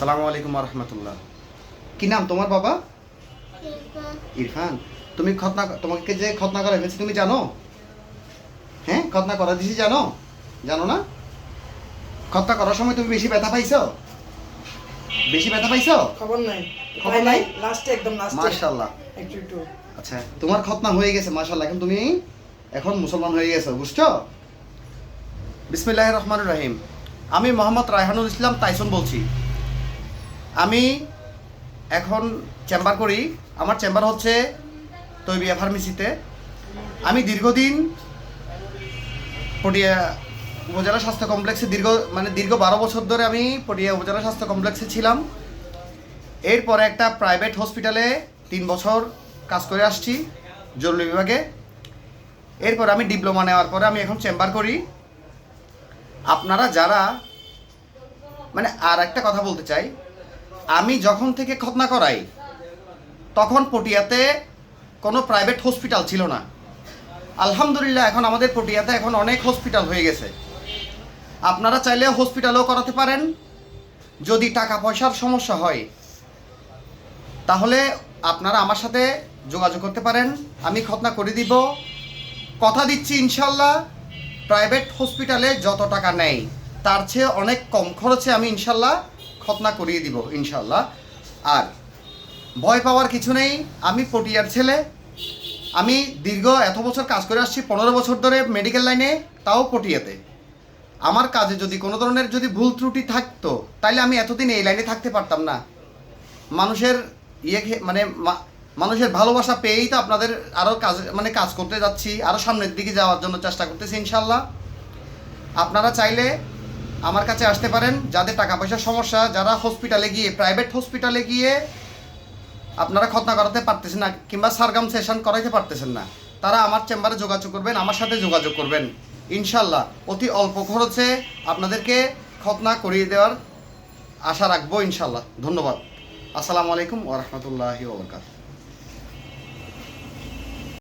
সালামু আলাইকুম রহমতুল্লাহ। কি নাম তোমার বাবা? ইরফান। তুমি খতনা তোমাকে যে খতনা করা হয়েছে তুমি জানো? হ্যাঁ খতনা করা দিছি জানো? জানো না? খতনা করার সময় তুমি বেশি ব্যথা পাইছো? বেশি ব্যথা পাইছো? খবর নাই। খবর নাই? লাস্টে একদম লাস্টে মাশাল্লাহ একটু একটু। আচ্ছা তোমার খতনা হয়ে গেছে মাশাল্লাহ এখন তুমি এখন মুসলমান হয়ে গেছো বুঝছ? বিসমিল্লাহ রহমান রহিম। আমি মোহাম্মদ রায়হানুল ইসলাম তাইসন বলছি। আমি এখন চেম্বার করি। আমার চেম্বার হচ্ছে তৈবিয়া ফার্মেসিতে। আমি দীর্ঘদিন পটিয়া উপজেলা স্বাস্থ্য কমপ্লেক্সে দীর্ঘ মানে দীর্ঘ বারো বছর ধরে আমি পটিয়া উপজেলা স্বাস্থ্য কমপ্লেক্সে ছিলাম। এরপরে একটা প্রাইভেট হসপিটালে তিন বছর কাজ করে আসছি জরুরি বিভাগে। এরপর আমি ডিপ্লোমা নেওয়ার পরে আমি এখন চেম্বার করি। আপনারা যারা মানে আর একটা কথা বলতে চাই আমি যখন থেকে খতনা করাই, তখন পটিয়াতে কোনো প্রাইভেট হসপিটাল ছিল না। আলহামদুলিল্লাহ, এখন আমাদের পটিয়াতে এখন অনেক হসপিটাল হয়ে গেছে। আপনারা চাইলে হসপিটালেও করাতে পারেন। যদি টাকা পয়সার সমস্যা হয়, তাহলে আপনারা আমার সাথে যোগাযোগ করতে পারেন। আমি খতনা করে দিব। কথা দিচ্ছি ইনশাল্লাহ প্রাইভেট হসপিটালে যত টাকা নেয়, তার চেয়ে অনেক কম খরচে আমি ইনশাল্লাহ খতনা করিয়ে দিব ইনশাল্লাহ আর ভয় পাওয়ার কিছু নেই, আমি পটিয়ার ছেলে। আমি দীর্ঘ এত বছর কাজ করে আসছি, পনেরো বছর ধরে মেডিকেল লাইনে তাও পটিয়াতে। আমার কাজে যদি কোনো ধরনের যদি ভুল ত্রুটি থাকতো তাহলে আমি এতদিন এই লাইনে থাকতে পারতাম না। মানুষের ইয়ে মানে মানুষের ভালোবাসা পেয়েই তো আপনাদের আরও কাজ মানে কাজ করতে যাচ্ছি আরও সামনের দিকে যাওয়ার জন্য চেষ্টা করতেছি ইনশাল্লাহ আপনারা চাইলে আমার কাছে আসতে পারেন। যাদের টাকা পয়সার সমস্যা, যারা হসপিটালে গিয়ে প্রাইভেট হসপিটালে গিয়ে আপনারা খতনা করাতে পারতেছেন না কিংবা সারগাম সেশন করাইতে পারতেছেন না, তারা আমার চেম্বারে যোগাযোগ করবেন, আমার সাথে যোগাযোগ করবেন। ইনশাল্লাহ, অতি অল্প খরচে আপনাদেরকে খতনা করিয়ে দেওয়ার আশা রাখব ইনশাল্লাহ। ধন্যবাদ। আসসালামু আলাইকুম ওরহমতুল্লাহি ওবরকাত